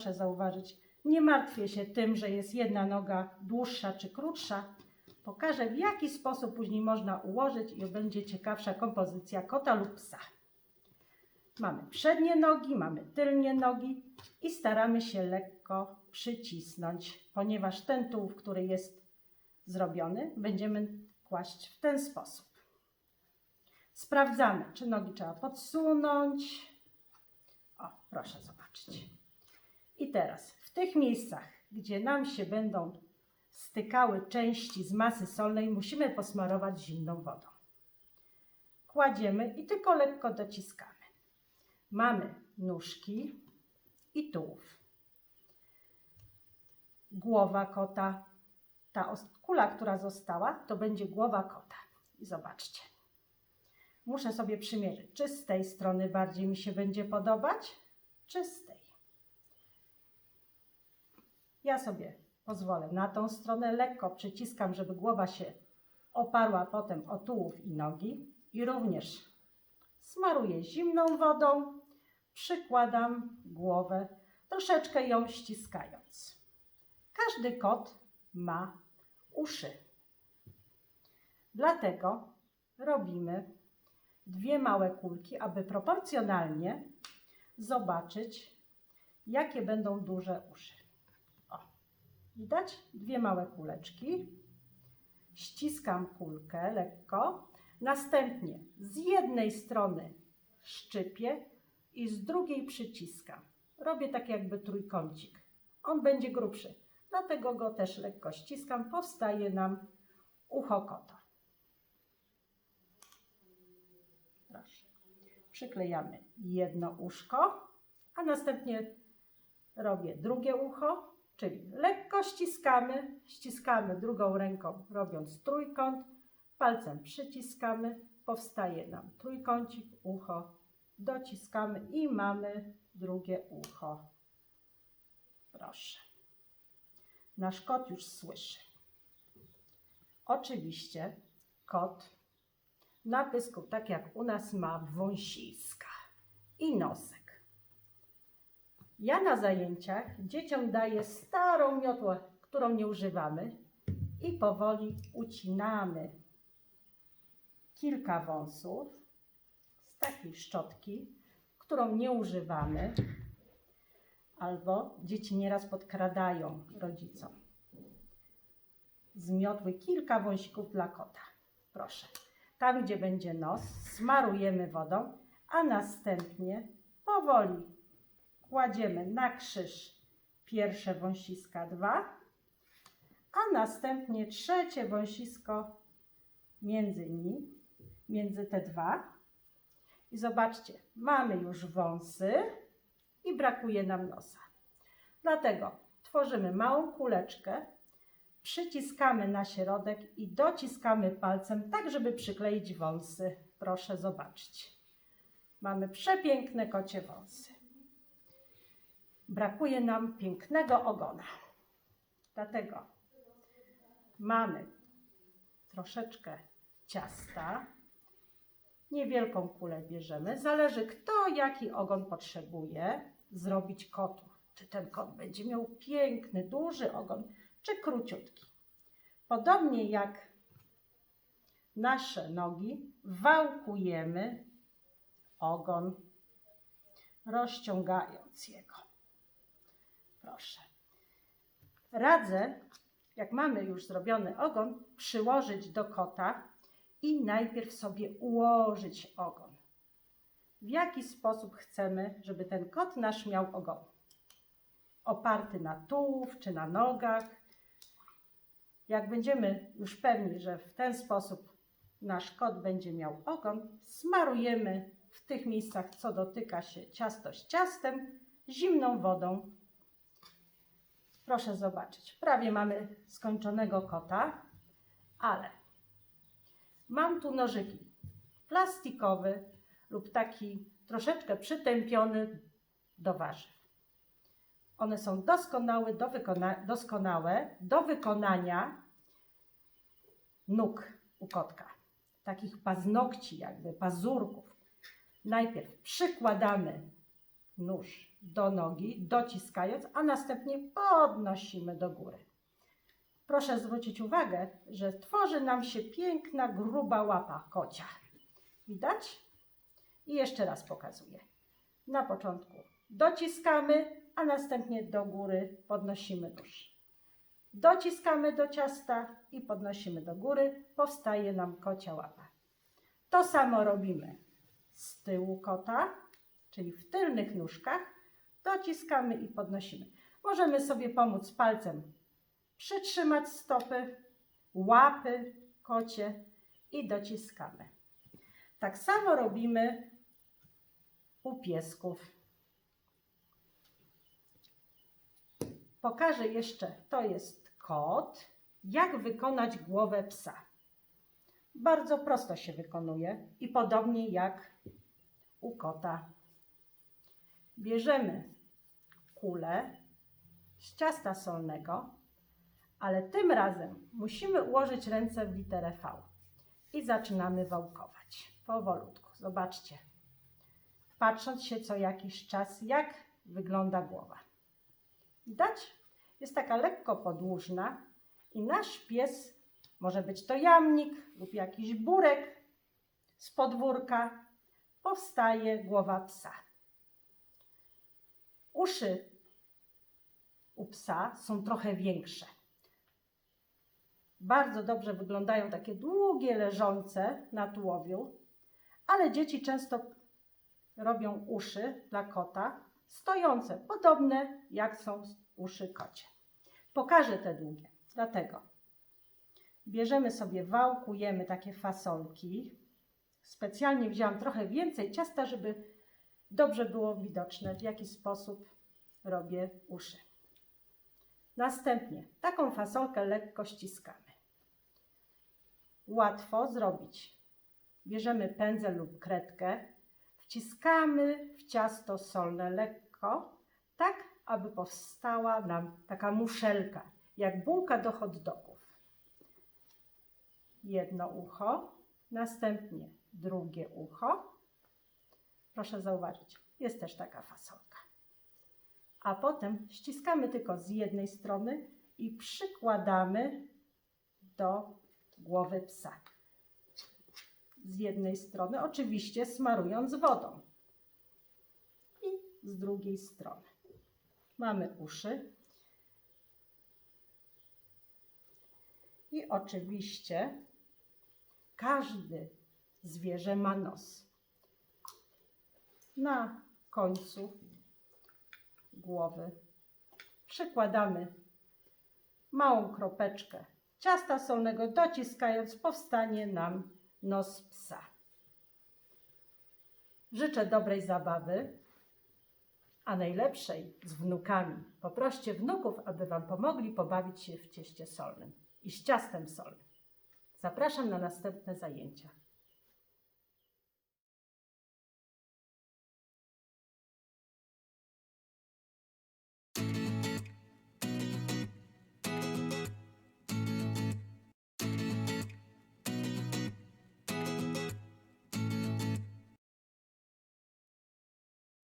Proszę zauważyć, nie martwię się tym, że jest jedna noga dłuższa czy krótsza. Pokażę, w jaki sposób później można ułożyć i będzie ciekawsza kompozycja kota lub psa. Mamy przednie nogi, mamy tylnie nogi i staramy się lekko przycisnąć, ponieważ ten tułów, który jest zrobiony, będziemy kłaść w ten sposób. Sprawdzamy, czy nogi trzeba podsunąć. O, proszę zobaczyć. I teraz w tych miejscach, gdzie nam się będą stykały części z masy solnej, musimy posmarować zimną wodą. Kładziemy i tylko lekko dociskamy. Mamy nóżki i tułów. Głowa kota. Ta kula, która została, to będzie głowa kota. I zobaczcie. Muszę sobie przymierzyć, czy z tej strony bardziej mi się będzie podobać, czy z tej. Ja sobie pozwolę na tą stronę, lekko przyciskam, żeby głowa się oparła potem o tułów i nogi i również smaruję zimną wodą, przykładam głowę, troszeczkę ją ściskając. Każdy kot ma uszy. Dlatego robimy dwie małe kulki, aby proporcjonalnie zobaczyć, jakie będą duże uszy. Widać? Dwie małe kuleczki. Ściskam kulkę lekko. Następnie z jednej strony szczypię i z drugiej przyciskam. Robię tak jakby trójkącik. On będzie grubszy, dlatego go też lekko ściskam. Powstaje nam ucho kota. Proszę. Przyklejamy jedno uszko, a następnie robię drugie ucho, czyli lekko ściskamy, ściskamy drugą ręką, robiąc trójkąt, palcem przyciskamy, powstaje nam trójkącik, ucho, dociskamy i mamy drugie ucho. Proszę. Nasz kot już słyszy. Oczywiście kot na pysku, tak jak u nas ma wąsiska i nosek. Ja na zajęciach dzieciom daję starą miotłę, którą nie używamy i powoli ucinamy kilka wąsów z takiej szczotki, którą nie używamy, albo dzieci nieraz podkradają rodzicom. Z miotły kilka wąsików dla kota. Proszę. Tam, gdzie będzie nos, smarujemy wodą, a następnie powoli kładziemy na krzyż pierwsze wąsiska dwa, a następnie trzecie wąsisko między nimi, między te dwa. I zobaczcie, mamy już wąsy i brakuje nam nosa. Dlatego tworzymy małą kuleczkę, przyciskamy na środek i dociskamy palcem, tak żeby przykleić wąsy. Proszę zobaczyć. Mamy przepiękne kocie wąsy. Brakuje nam pięknego ogona. Dlatego mamy troszeczkę ciasta. Niewielką kulę bierzemy. Zależy kto jaki ogon potrzebuje zrobić kotu. Czy ten kot będzie miał piękny, duży ogon, czy króciutki. Podobnie jak nasze nogi, wałkujemy ogon, rozciągając jego. Proszę. Radzę, jak mamy już zrobiony ogon, przyłożyć do kota i najpierw sobie ułożyć ogon. W jaki sposób chcemy, żeby ten kot nasz miał ogon? Oparty na tułów czy na nogach. Jak będziemy już pewni, że w ten sposób nasz kot będzie miał ogon, smarujemy w tych miejscach, co dotyka się ciasto z ciastem, zimną wodą. Proszę zobaczyć, prawie mamy skończonego kota, ale mam tu nożyki plastikowy lub taki troszeczkę przytępiony do warzyw. One są doskonałe do, wykona- doskonałe do wykonania nóg u kotka. Takich paznokci, jakby pazurków. Najpierw przykładamy nóż do nogi, dociskając, a następnie podnosimy do góry. Proszę zwrócić uwagę, że tworzy nam się piękna, gruba łapa kocia. Widać? I jeszcze raz pokazuję. Na początku dociskamy, a następnie do góry podnosimy nóż. Dociskamy do ciasta i podnosimy do góry. Powstaje nam kocia łapa. To samo robimy z tyłu kota, czyli w tylnych nóżkach. Dociskamy i podnosimy. Możemy sobie pomóc palcem przytrzymać stopy, łapy kocie i dociskamy. Tak samo robimy u piesków. Pokażę jeszcze, to jest kot, jak wykonać głowę psa. Bardzo prosto się wykonuje i podobnie jak u kota. Bierzemy kulę z ciasta solnego, ale tym razem musimy ułożyć ręce w literę V i zaczynamy wałkować powolutku. Zobaczcie, patrząc się co jakiś czas, jak wygląda głowa. Widać? Jest taka lekko podłużna i nasz pies, może być to jamnik lub jakiś burek z podwórka, powstaje głowa psa. Uszy u psa są trochę większe. Bardzo dobrze wyglądają takie długie, leżące na tułowiu, ale dzieci często robią uszy dla kota stojące, podobne jak są uszy kocie. Pokażę te długie, dlatego bierzemy sobie, wałkujemy takie fasolki. Specjalnie wzięłam trochę więcej ciasta, żeby dobrze było widoczne, w jaki sposób robię uszy. Następnie taką fasolkę lekko ściskamy. Łatwo zrobić. Bierzemy pędzel lub kredkę, wciskamy w ciasto solne lekko, tak aby powstała nam taka muszelka, jak bułka do hot dogów. Jedno ucho, następnie drugie ucho. Proszę zauważyć, jest też taka fasolka. A potem ściskamy tylko z jednej strony i przykładamy do głowy psa. Z jednej strony, oczywiście smarując wodą. I z drugiej strony. Mamy uszy. I oczywiście każdy zwierzę ma nos. Na końcu głowy przykładamy małą kropeczkę ciasta solnego, dociskając, powstanie nam nos psa. Życzę dobrej zabawy, a najlepszej z wnukami. Poproście wnuków, aby Wam pomogli pobawić się w cieście solnym i z ciastem solnym. Zapraszam na następne zajęcia.